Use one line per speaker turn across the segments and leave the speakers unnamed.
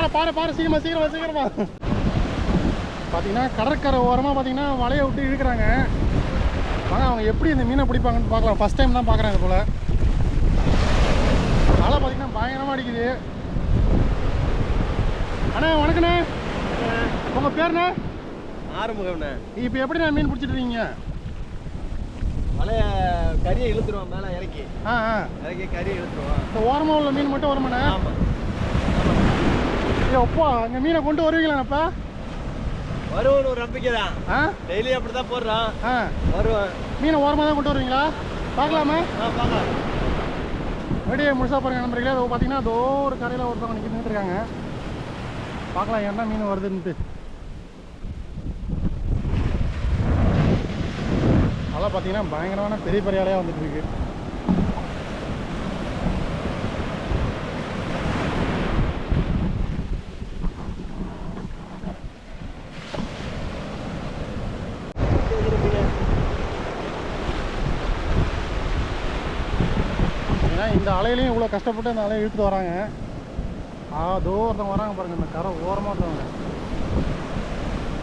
பாரு பாரு பாரு சீக்கிரமா சீக்கிரமா சீக்கிரமா. பார்த்தீங்கன்னா கடற்கரை ஓரமாக பார்த்தீங்கன்னா வலையை விட்டு இழுக்கிறாங்க. வாங்க அவங்க எப்படி இந்த மீனை பிடிப்பாங்கன்னு பார்க்கலாம். ஃபஸ்ட் டைம் தான் பார்க்குறாங்க போல். அலை பார்த்தீங்கன்னா பயங்கரமாக அடிக்குது. அண்ணா வணக்கண்ணே. உங்கள் பேருண்ணே?
ஆறுமுகம்ண்ணே.
இப்போ எப்படி நான் மீன் பிடிச்சிட்டு இருக்கீங்க?
வலைய கறியை இழுத்துருவோம் மேலே இறக்கி.
ஆ ஆ.
இறக்கி கறியை இழுத்துருவோம்.
இந்த ஓரமாக உள்ள மீன் மட்டும் வருமாண்ணே?
ஆமாம்
அப்பா அங்கே மீனை கொண்டு வருவீங்களாண்ணப்பா
வருவோன்னு ஒரு நம்பிக்கை தான்
ஆ?
டெய்லி அப்படி தான் போடுறோம்
ஆ.
வருவேன்.
மீனை ஓரமாக தான் கொண்டு வருவீங்களா? பார்க்கலாமா?
ஆ பார்க்கலாம்.
வீடியோ முழுசாக பாருங்க நம்பர்களே அதோ பார்த்தீங்கன்னா அதோ ஒரு கரையில் ஒருத்தவங்க நிற்க நின்றுட்டு இருக்காங்க பார்க்கலாம் என்ன மீன் வருதுன்ட்டு அதெல்லாம் பார்த்தீங்கன்னா பயங்கரமான பெரிய பெரிய அலையாக வந்துட்டு இருக்கு ஏன்னா இந்த அலையிலையும் இவ்வளோ கஷ்டப்பட்டு அந்த அலையை இழுத்துட்டு வராங்க. அதோ தோ ஒருத்தவங்க வராங்க பாருங்க இந்த கரை ஓரமாக ஒருத்தவங்க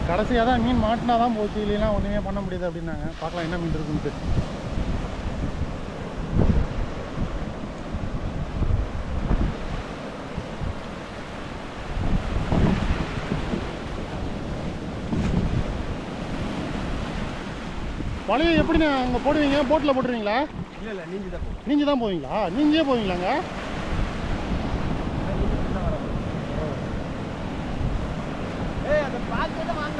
கடைசியாக தான் மீன் மாட்டினா தான் போச்சு இல்லைன்னா ஒன்றுமே பண்ண முடியாது அப்படின்னாங்க. பார்க்கலாம் என்ன மீன் இருக்குன்ட்டு. வலையை எப்படி அங்கே போடுவீங்க? போட்டில் போட்டுருவீங்களா?
இல்லை இல்லை நீஞ்சி தான் போகும்
நீங்க தான் போவீங்களா? நீங்களே போவீங்களாங்க?
ஏய் அந்த பாக்கெட்டை வாங்க.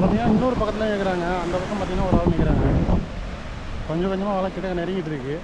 பார்த்தீங்கன்னா இன்னொரு பக்கத்தில் இருக்கிறாங்க. அந்த பக்கம் பார்த்தீங்கன்னா ஒரு ஆள் நிற்கிறாங்க கொஞ்சம் கொஞ்சமாக வலை கிட்ட நெருங்கிட்டு இருக்கு.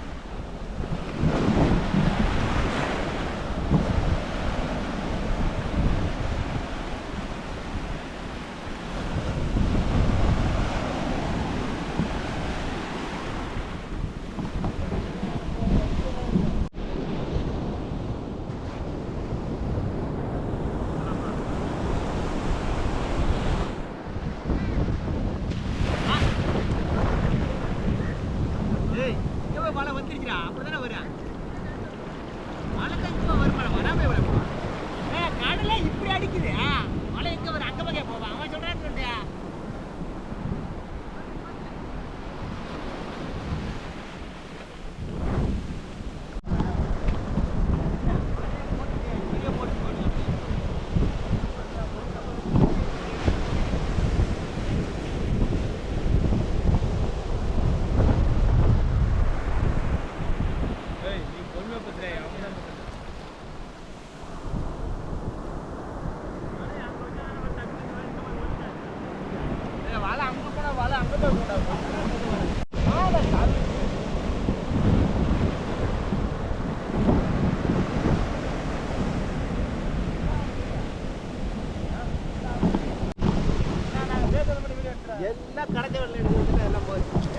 எல்லாம் கடைஞ்ச வெள்ளம் எடுத்து எல்லாம் போச்சு.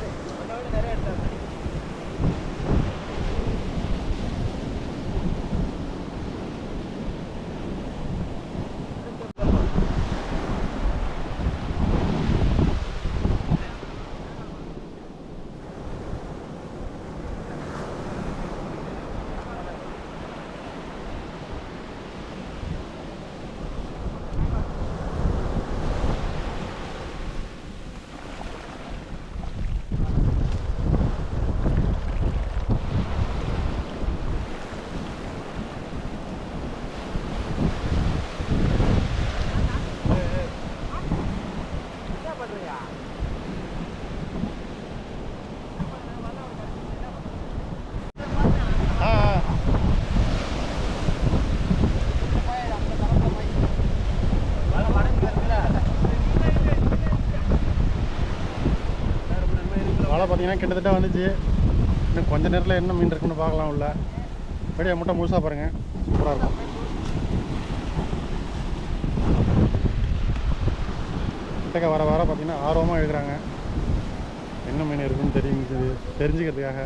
பார்த்தீங்கன்னா கிட்டத்தட்ட வந்துச்சு. இன்னும் கொஞ்ச நேரத்தில் என்ன மீன் இருக்குன்னு பார்க்கலாம் உள்ள. வெளியே முட்டை முழுசாக பாருங்கள் சூப்பராக இருக்கும். கிட்டக்க வர வர பார்த்தீங்கன்னா ஆர்வமாக எழுதுறாங்க என்ன மீன் இருக்குன்னு தெரிஞ்சு தெரிஞ்சுக்கிறதுக்காக.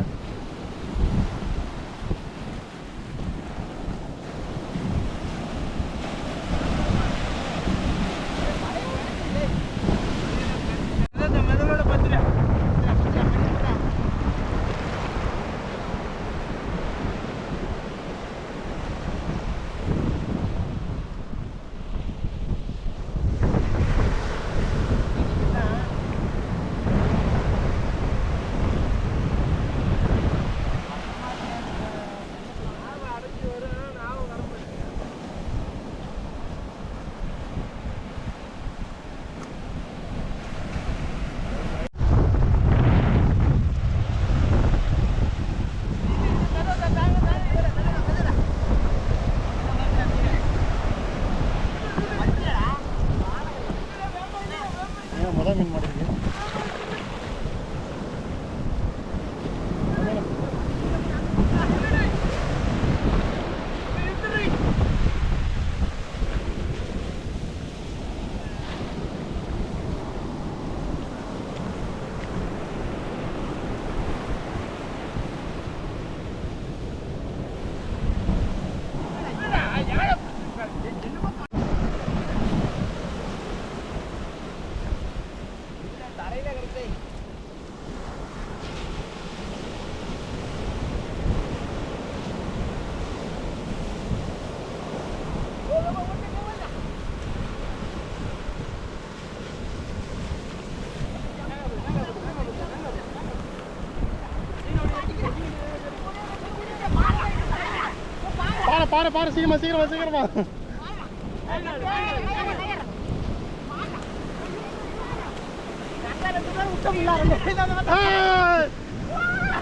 பாரு பாரு சீக்கிரமா சீக்கிரமா சீக்கிரமா!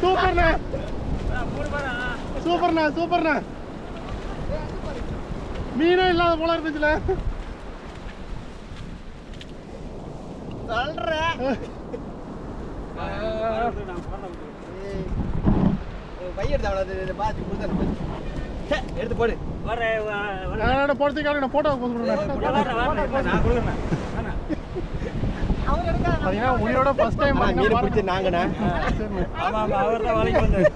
சூப்பர்ண்ணே. சூப்பர்ண்ணே சூப்பர்ண்ணே. மீனே இல்லாத போல இருந்துச்சுல
சொல்றேன் பையன் அவ்வளோ பார்த்து கொடுத்தேன் எடுத்து போடு.
போடுறதுக்காக நான் போட்டோ பார்த்தீங்கன்னா உயிரோட ஃபர்ஸ்ட் டைம்
மீன் பிடிச்சி நாங்கண்ணா.
ஆமா ஆமா அவர் தான் வேலைக்கு வந்தார்.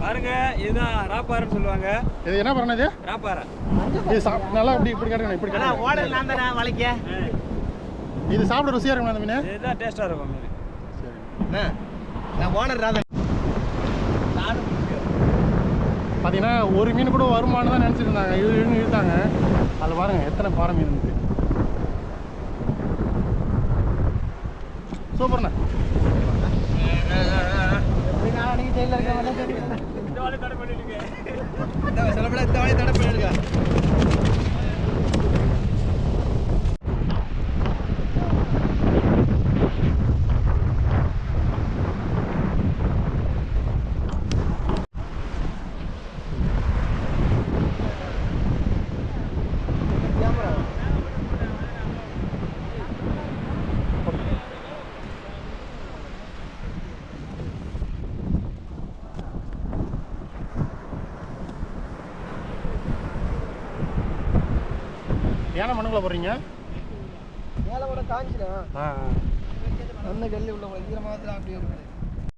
பாருங்க இதுதான் ராப்பாறைன்னு சொல்லுவாங்க.
இது என்ன பண்ணது இது? சாப் நல்லா இப்படி இப்படி கேட்டுக்கணும் இப்படி
அண்ணா
கேட்டுக்கணும்
ஓடல் நான் தானே வளைக்க
இது சாப்பிட ருசியாக இருக்கும் அந்த மீன்?
இதுதான் டேஸ்டா இருக்கும் மீன்.
சரி.
அண்ணா நான் ஓனர் தான் நானும்
பார்த்தீங்கன்னா ஒரு மீன் கூட வருமானு தான் இழு இழுன்னு இழுத்தாங்க. அதில் பாருங்க எத்தனை பாறை மீன் இருக்கு. சூப்பர்ண்ணா
எப்படி நான் அன்னைக்கு ஜெயிலில் இருக்க.
ஏன்னா மண்ணுக்குள்ள போடுறீங்க
மேலே கூட காஞ்சிடும்.
ஆ.
அந்த கல்லு உள்ள ஈரமாக அப்படியே இருக்குது